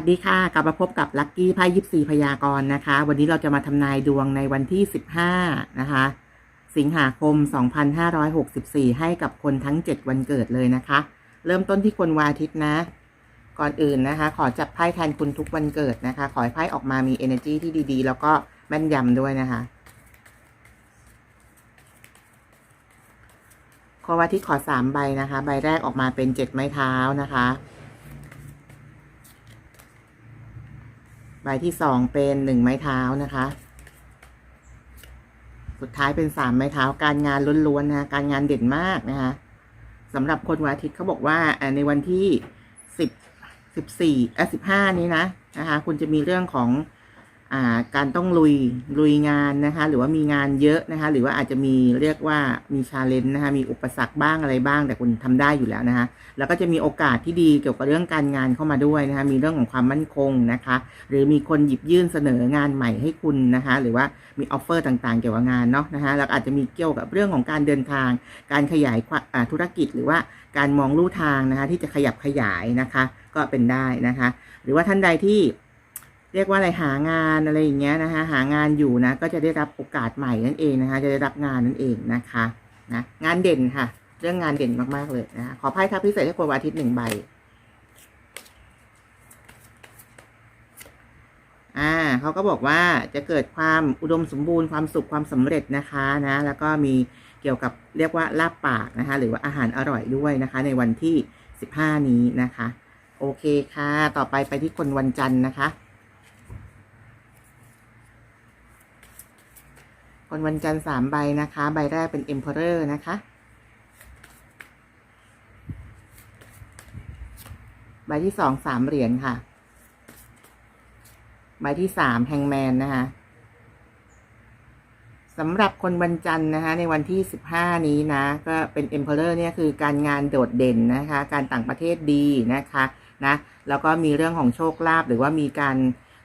วัสดีค่ะ กลับมาพบกับลัคกี้ไพ่ยิปซีพยากรณ์นะคะ วันนี้เราจะมาทำนายดวงในวันที่ 15 นะคะ สิงหาคม 2564 ให้กับคนทั้ง 7 วันเกิดเลยนะคะ เริ่มต้นที่คนวาอาทิตย์นะ ก่อนอื่นนะคะ ขอจับไพ่แทนคุณทุกวันเกิดนะคะ ขอให้ไพ่ออกมามี energy ที่ดีๆ แล้วก็แม่นยำด้วยนะคะขอวาอาทิตย์ขอสามใบนะคะ ใบแรกออกมาเป็นเจ็ดไม้เท้านะคะ ลายที่สองเป็นหนึ่งไม้เท้านะคะ สุดท้ายเป็นสามไม้เท้า การงานล้วนๆนะคะการงานเด่นมากนะคะสำหรับคนวันอาทิตย์เขาบอกว่าในวันที่สิบสิบสี่เอสิบห้านี้นะนะคะ คุณจะมีเรื่องของ การต้องลุยลุยงานนะคะ หรือว่ามีงานเยอะนะคะ หรือว่าอาจจะมีเรียกว่ามีชาเลนจ์นะคะมีอุปสรรคบ้างอะไรบ้าง แต่คุณทำได้อยู่แล้วนะคะ แล้วก็จะมีโอกาสที่ดีเกี่ยวกับเรื่องการงานเข้ามาด้วยนะคะ มีเรื่องของความมั่นคงนะคะ หรือมีคนหยิบยื่นเสนองานใหม่ให้คุณนะคะ หรือว่ามีออฟเฟอร์ต่างๆ เกี่ยวกับงานเนาะนะคะแล้วอาจจะมีเกี่ยวกับเรื่องของการเดินทาง การขยายธุรกิจหรือว่าการมองลู่ทางนะคะ ที่จะขยับขยายนะคะ ก็เป็นได้นะคะ หรือว่าท่านใดที่ เรียกว่าอะไรหางานอะไรอย่างเงี้ยนะคะหางานอยู่นะก็จะได้รับโอกาสใหม่นั่นเองนะคะ จะได้รับงานนั่นเองนะคะนะงานเด่นค่ะ เรื่องงานเด่นมาก ๆ เลยนะคะขอไพ่ทับพิเศษให้คนวันอาทิตย์หนึ่งใบอ่าเขาก็บอกว่าจะเกิดความอุดมสมบูรณ์ความสุขความสำเร็จนะคะนะ แล้วก็มีเกี่ยวกับเรียกว่าลาบปากนะคะ หรือว่าอาหารอร่อยด้วยนะคะ ในวันที่ 15 นี้นะคะ โอเคค่ะ ต่อไปไปที่คนวันจันทร์นะคะ คนวันจันทร์สามใบนะคะ ใบแรกเป็น Emperor นะคะ ใบที่สองสามเหรียญค่ะ ใบที่สามแฮงแมนนะคะสำหรับคนวันจันทร์นะคะ ในวันที่สิบห้านี้นะ ก็เป็น Emperor เนี่ยคือการงานโดดเด่นนะคะ การต่างประเทศดีนะคะนะ แล้วก็มีเรื่องของโชคลาภหรือว่ามีการ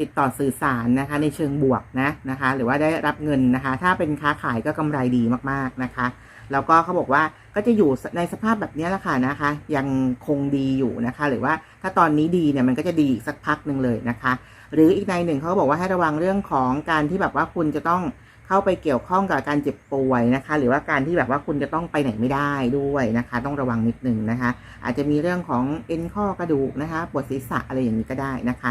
ติดต่อสื่อสารนะคะในเชิงบวกนะนะคะ หรือว่าได้รับเงินนะคะ ถ้าเป็นค้าขายก็กำไรดีมากๆนะคะ แล้วก็เขาบอกว่าก็จะอยู่ในสภาพแบบนี้แหละค่ะนะคะ ยังคงดีอยู่นะคะ หรือว่าถ้าตอนนี้ดีเนี่ยมันก็จะดีอีกสักพักหนึ่งเลยนะคะ หรืออีกในหนึ่งเขาก็บอกว่าให้ระวังเรื่องของการที่แบบว่าคุณจะต้องเข้าไปเกี่ยวข้องกับการเจ็บป่วยนะคะ หรือว่าการที่แบบว่าคุณจะต้องไปไหนไม่ได้ด้วยนะคะ ต้องระวังนิดนึงนะคะ อาจจะมีเรื่องของเอ็นข้อกระดูกนะคะปวดศีรษะอะไรอย่างนี้ก็ได้นะคะ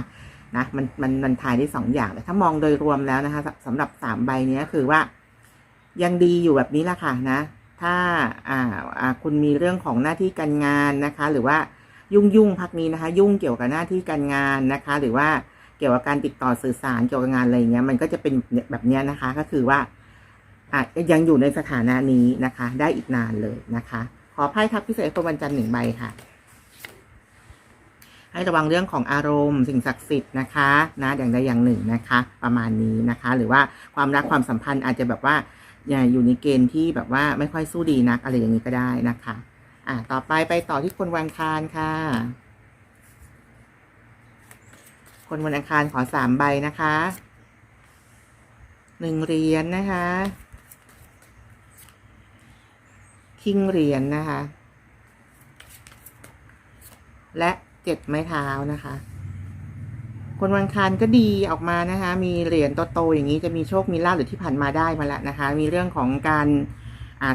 นะมันมันมันทายได้สองอย่างแต่ถ้ามองโดยรวมแล้วนะคะสำหรับสามใบนี้คือว่า ยังดีอยู่แบบนี้แหละค่ะนะ ถ้าอ่าอ่าคุณมีเรื่องของหน้าที่การงานนะคะ หรือว่ายุ่งยุ่งพักนี้นะคะ ยุ่งเกี่ยวกับหน้าที่การงานนะคะ หรือว่าเกี่ยวกับการติดต่อสื่อสารเกี่ยวกับงานอะไรเงี้ยมันก็จะเป็นแบบนี้นะคะ ก็คือว่าอะยังอยู่ในสถานะนี้นะคะ ได้อีกนานเลยนะคะ ขอไพ่ทับพิเศษคนวันจันทร์หนึ่งใบค่ะ ให้ระวังเรื่องของอารมณ์ สิ่งศักดิ์สิทธิ์นะคะนะอย่างใดอย่างหนึ่งนะคะ ประมาณนี้นะคะ หรือว่าความรักความสัมพันธ์อาจจะแบบว่าอย่าอยู่ในเกณฑ์ที่แบบว่าไม่ค่อยสู้ดีนักอะไรอย่างนี้ก็ได้นะคะอ่าต่อไปไปต่อที่คนวันอังคารค่ะ คนวันอังคารขอสามใบนะคะหนึ่งเหรียญนะคะคิงเหรียญนะคะ และ เจ็ดไม้เท้านะคะ คนวังคารก็ดีออกมานะคะ มีเหรียญโตๆอย่างนี้จะมีโชคมีลาภหรือที่ผ่านมาได้มาแล้วนะคะ มีเรื่องของการ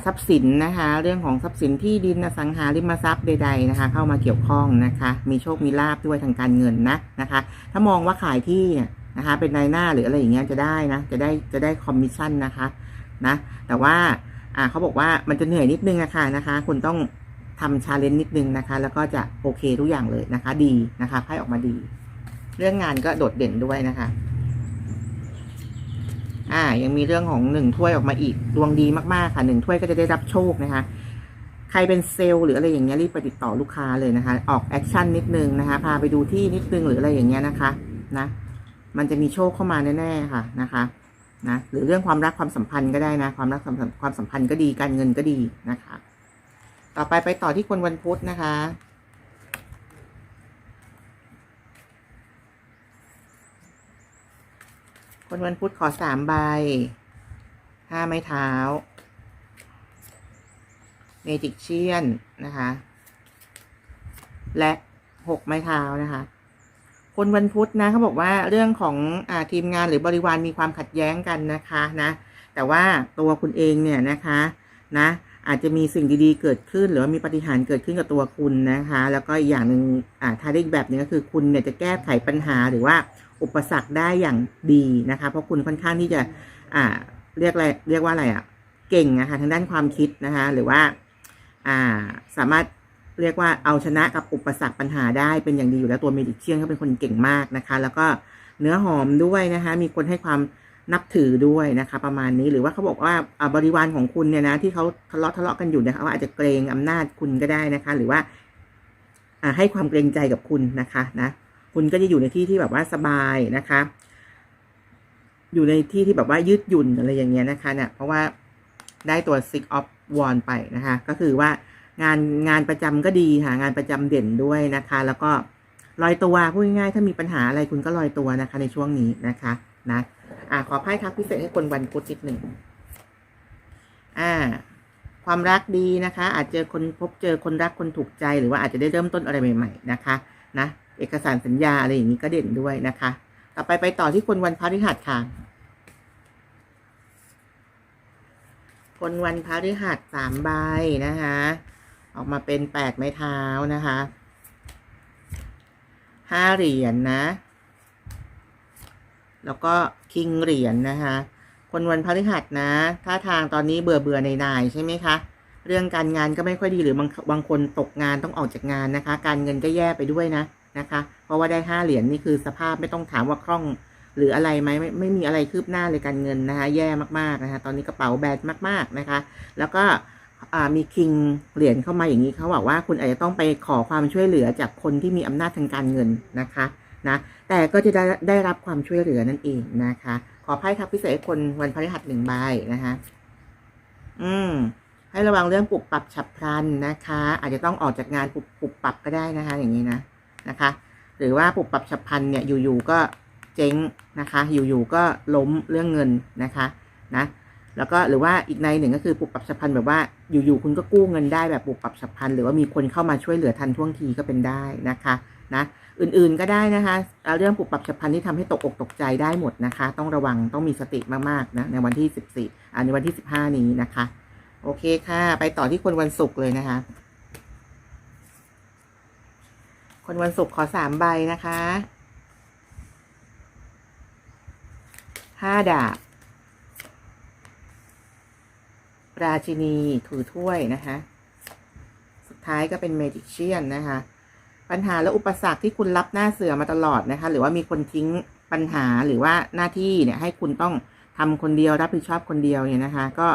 ทรัพย์สินนะคะ เรื่องของทรัพย์สินที่ดินอสังหาริมทรัพย์ใด ๆนะคะ เข้ามาเกี่ยวข้องนะคะ มีโชคมีลาภด้วยทางการเงินนะนะคะ ถ้ามองว่าขายที่เนี่ยนะคะ เป็นนายหน้าหรืออะไรอย่างเงี้ยจะได้นะจะได้จะได้คอมมิชชั่นนะคะนะแต่ว่าอ่าเขาบอกว่ามันจะเหนื่อยนิดนึงอะค่ะนะคะ คุณต้อง ทำชาเลนจ์นิดนึงนะคะ แล้วก็จะโอเคทุกอย่างเลยนะคะ ดีนะคะไพ่ออกมาดี เรื่องงานก็โดดเด่นด้วยนะคะ อ่า ยังมีเรื่องของหนึ่งถ้วยออกมาอีกดวงดีมากๆค่ะหนึ่งถ้วยก็จะได้รับโชคนะคะ ใครเป็นเซลล์หรืออะไรอย่างเงี้ยรีบไปติดต่อลูกค้าเลยนะคะ ออกแอคชั่นนิดนึงนะคะ พาไปดูที่นิดนึงหรืออะไรอย่างเงี้ยนะคะนะมันจะมีโชคเข้ามาแน่ๆค่ะนะคะนะหรือเรื่องความรักความสัมพันธ์ก็ได้นะ ความรักความสัมความสัมพันธ์ก็ดีการเงินก็ดีนะคะ ต่อไปไปต่อที่คนวันพุธนะคะ คนวันพุธขอสามใบ ห้าไม้เท้า เมจิกเชียนนะคะ และหกไม้เท้านะคะ คนวันพุธนะเขาบอกว่าเรื่องของอทีมงานหรือบริวารมีความขัดแย้งกันนะคะนะ แต่ว่าตัวคุณเองเนี่ยนะคะนะ อาจจะมีสิ่งดีๆเกิดขึ้น หรือว่ามีปาฏิหารย์เกิดขึ้นกับตัวคุณนะคะ แล้วก็อีกอย่างหนึ่งอ่าถ้าได้อีกแบบนึงก็คือคุณเนี่ยจะแก้ไขปัญหาหรือว่าอุปสรรคได้อย่างดีนะคะ เพราะคุณค่อนข้างที่จะอ่าเรียกอะไรเรียกว่าอะไรอะ่ะเก่งนะคะทางด้านความคิดนะคะ หรือว่าอ่าสามารถเรียกว่าเอาชนะกับอุปสรรคปัญหาได้เป็นอย่างดีอยู่แล้วตัวเมดิเชียนเขาเป็นคนเก่งมากนะคะ แล้วก็เนื้อหอมด้วยนะคะ มีคนให้ความ นับถือด้วยนะคะ ประมาณนี้หรือว่าเขาบอกว่าบริวารของคุณเนี่ยนะที่เขาทะเลาะทะเลาะกันอยู่เนี่ยเขาอาจจะเกรงอำนาจคุณก็ได้นะคะ หรือว่าให้ความเกรงใจกับคุณนะคะนะคุณก็จะอยู่ในที่ที่แบบว่าสบายนะคะ อยู่ในที่ที่แบบว่ายืดหยุ่นอะไรอย่างเงี้ยนะคะ เนี่ย เพราะว่าได้ตัว six of wand ไปนะคะ ก็คือว่างานงานประจำก็ดีค่ะงานประจำเด่นด้วยนะคะ แล้วก็ลอยตัวพูดง่ายๆถ้ามีปัญหาอะไรคุณก็ลอยตัวนะคะ ในช่วงนี้นะคะ นะ อ่าขอไพ่ทักพิเศษให้คนวันพุธนิดหนึ่งอ่า ความรักดีนะคะ อาจเจอคนพบเจอคนรักคนถูกใจหรือว่าอาจจะได้เริ่มต้นอะไรใหม่ ๆ นะคะนะเอกสารสัญญาอะไรอย่างนี้ก็เด่นด้วยนะคะ ต่อไปไปต่อที่คนวันพฤหัสค่ะ คนวันพฤหัสสามใบนะคะ ออกมาเป็นแปดไม้เท้านะคะห้าเหรียญนะ แล้วก็คิงเหรียญนะคะ คนวันพฤหัสนะท่าทางตอนนี้เบื่อเบื่อในนายใช่ไหมคะ เรื่องการงานก็ไม่ค่อยดีหรือบางบางคนตกงานต้องออกจากงานนะคะ การเงินก็แย่ไปด้วยนะนะคะ เพราะว่าได้ห้าเหรียญนี่คือสภาพไม่ต้องถามว่าคล่อง หรืออะไรไหมไม่ไม่มีอะไรคืบหน้าเลยการเงินนะคะ แย่มากๆนะคะ ตอนนี้กระเป๋าแบนมากๆนะคะ แล้วก็มีคิงเหรียญเข้ามาอย่างนี้เขาบอกว่าคุณอาจจะต้องไปขอความช่วยเหลือจากคนที่มีอำนาจทางการเงินนะคะ นะ แต่ก็จะได้ได้รับความช่วยเหลือนั่นเองนะคะ ขอไพ่ทักพิเศษคนวันพฤหัสหนึ่งใบนะคะ อืม ให้ระวังเรื่องปรับปรับฉับพลันนะคะ อาจจะต้องออกจากงานปรับปรับปรับก็ได้นะคะ อย่างนี้นะนะคะ หรือว่าปรับปรับฉับพลันเนี่ยอยู่ๆก็เจ๊งนะคะ อยู่ๆก็ล้มเรื่องเงินนะคะนะแล้วก็หรือว่าอีกในหนึ่งก็คือปรับปรับฉับพลันแบบว่าอยู่ๆคุณก็กู้เงินได้แบบปรับปรับฉับพลันหรือว่ามีคนเข้ามาช่วยเหลือทันท่วงทีก็เป็นได้นะคะ นะ อื่นๆก็ได้นะคะเรื่องปรับปรับฉับพลันที่ทำให้ตกอกตกใจได้หมดนะคะ ต้องระวังต้องมีสติมากๆนะในวันที่สิบสี่อ่าในวันที่สิบห้านี้นะคะ โอเคค่ะ ไปต่อที่คนวันศุกร์เลยนะคะ คนวันศุกร์ขอสามใบนะคะห้าดาบ ราชินีถือถ้วยนะคะ สุดท้ายก็เป็นเมจิเชียนนะคะ ปัญหาและอุปสรรคที่คุณรับหน้าเสือมาตลอดนะคะ หรือว่ามีคนทิ้งปัญหาหรือว่าหน้าที่เนี่ย ให้คุณต้องทำคนเดียวรับผิดชอบคนเดียวเนี่ยนะคะ ก็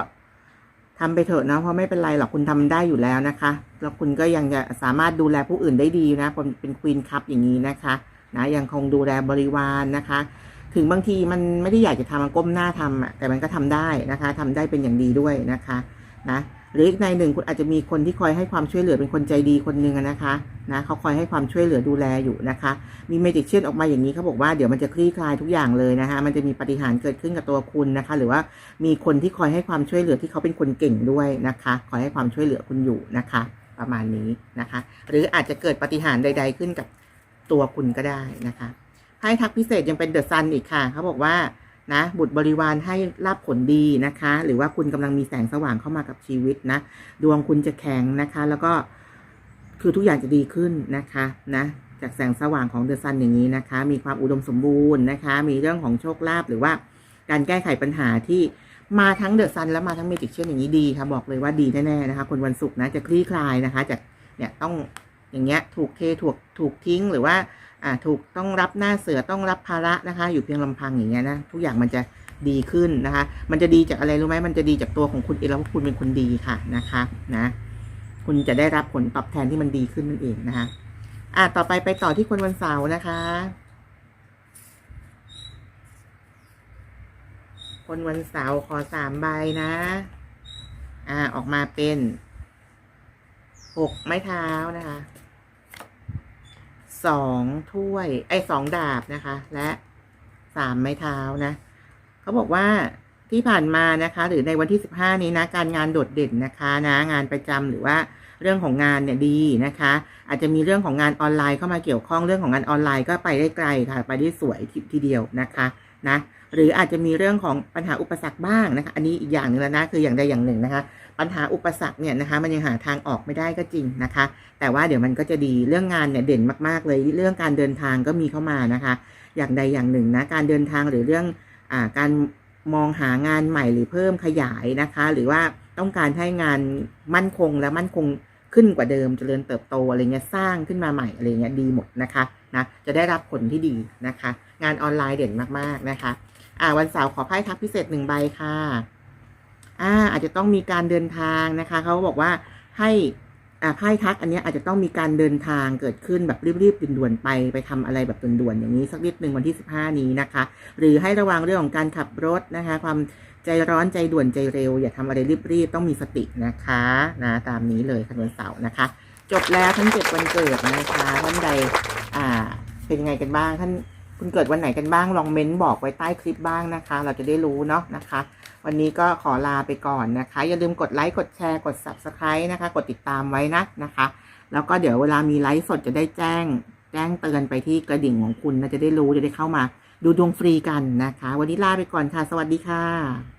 ทำไปเถอะนะเพราะไม่เป็นไรหรอกคุณทำได้อยู่แล้วนะคะ แล้วคุณก็ยังจะสามารถดูแลผู้อื่นได้ดีนะเป็นเป็นควีนคัพอย่างนี้นะคะนะยังคงดูแลบริวารนะคะ ถึงบางทีมันไม่ได้อยากจะทำมันก้มหน้าทำอะแต่มันก็ทำได้นะคะทำได้เป็นอย่างดีด้วยนะคะ นะ หรืออีกในหนึ่งคุณอาจจะมีคนที่คอยให้ความช่วยเหลือเป็นคนใจดีคนหนึ่งนะคะนะเขาคอยให้ความช่วยเหลือดูแลอยู่นะคะ มีเมจิกเชียนออกมาอย่างนี้เขาบอกว่าเดี๋ยวมันจะคลี่คลายทุกอย่างเลยนะคะ มันจะมีปาฏิหารย์เกิดขึ้นกับตัวคุณนะคะ หรือว่ามีคนที่คอยให้ความช่วยเหลือที่เขาเป็นคนเก่งด้วยนะคะ คอยให้ความช่วยเหลือคุณอยู่นะคะ ประมาณนี้นะคะ หรืออาจจะเกิดปาฏิหารย์ใด ๆ ขึ้นกับตัวคุณก็ได้นะคะไพ่ทักพิเศษยังเป็นเดอะซันอีกค่ะเขาบอกว่า นะบุตรบริวารให้ลาบผลดีนะคะ หรือว่าคุณกำลังมีแสงสว่างเข้ามากับชีวิตนะ ดวงคุณจะแข็งนะคะ แล้วก็คือทุกอย่างจะดีขึ้นนะคะนะจากแสงสว่างของเดอะซันอย่างนี้นะคะ มีความอุดมสมบูรณ์นะคะ มีเรื่องของโชคลาภหรือว่าการแก้ไขปัญหาที่มาทั้งเดอะซันและมาทั้งเมจิกเช่นอย่างนี้ดีค่ะบอกเลยว่าดีแน่ๆนะคะ คนวันศุกร์นะจะคลี่คลายนะคะจากเนี่ยต้องอย่างเงี้ยถูกเทถูกถูกทิ้งหรือว่า อ่าถูกต้องรับหน้าเสือต้องรับภาระนะคะ อยู่เพียงลำพังอย่างเงี้ยนะทุกอย่างมันจะดีขึ้นนะคะ มันจะดีจากอะไรรู้ไหมมันจะดีจากตัวของคุณเองแล้วว่าคุณเป็นคนดีค่ะนะคะนะคุณจะได้รับผลตอบแทนที่มันดีขึ้นนั่นเองนะคะอะต่อไปไปต่อที่คนวันเสาร์นะคะ คนวันเสาร์ขอสามใบนะ อ่าออกมาเป็นหกไม้เท้านะคะ สองถ้วย ไอ้สองดาบนะคะ และสามไม้เท้านะเขาบอกว่าที่ผ่านมานะคะ หรือในวันที่ 15 นี้นะการงานโดดเด่นนะคะนะงานประจำหรือว่าเรื่องของงานเนี่ยดีนะคะ อาจจะมีเรื่องของงานออนไลน์เข้ามาเกี่ยวข้องเรื่องของงานออนไลน์ก็ไปได้ไกลค่ะ ไปได้สวยททีเดียวนะคะนะ หรืออาจจะมีเรื่องของปัญหาอุปสรรคบ้างนะคะ อันนี้อีกอย่างหนึ่งแล้วนะคืออย่างใดอย่างหนึ่งนะคะ ปัญหาอุปสรรคเนี่ยนะคะมันยังหาทางออกไม่ได้ก็จริงนะคะ แต่ว่าเดี๋ยวมันก็จะดีเรื่องงานเนี่ยเด่นมากๆ เลยเรื่องการเดินทางก็มีเข้ามานะคะ อย่างใดอย่างหนึ่งนะการเดินทางหรือเรื่องอ่าการมองหางานใหม่หรือเพิ่มขยายนะคะ หรือว่าต้องการให้งานมั่นคงและมั่นคงขึ้นกว่าเดิมเจริญเติบโตอะไรเงี้ยสร้างขึ้นมาใหม่อะไรเงี้ยดีหมดนะคะนะจะได้รับผลที่ดีนะคะ งานออนไลน์เด่นมากๆนะคะ อ่าวันเสาร์ขอไพ่ทักพิเศษหนึ่งใบค่ะ อ่า อาจจะต้องมีการเดินทางนะคะเขาบอกว่าให้อ่าไพ่ทักอันนี้อาจจะต้องมีการเดินทางเกิดขึ้นแบบรีบๆด่วนๆไปไปทำอะไรแบบด่วนๆอย่างนี้สักนิดหนึ่งวันที่ 15 นี้นะคะ หรือให้ระวังเรื่องของการขับรถนะคะ ความใจร้อนใจด่วนใจเร็ว อย่าทำอะไรรีบๆต้องมีสตินะคะนะตามนี้เลยคันวันเสาร์นะคะ จบแล้วทั้งเจ็ดวันเกิดนะคะท่านใดอ่าเป็นยังไงกันบ้างท่าน คุณเกิดวันไหนกันบ้างลองเม้นบอกไว้ใต้คลิปบ้างนะคะ เราจะได้รู้เนาะนะคะ วันนี้ก็ขอลาไปก่อนนะคะ อย่าลืมกดไลค์กดแชร์กด subscribe นะคะ กดติดตามไว้นะนะคะ แล้วก็เดี๋ยวเวลามีไลฟ์สดจะได้แจ้ง แจ้งเตือนไปที่กระดิ่งของคุณนะจะได้รู้จะได้เข้ามา ดูดวงฟรีกันนะคะ วันนี้ลาไปก่อนค่ะ สวัสดีค่ะ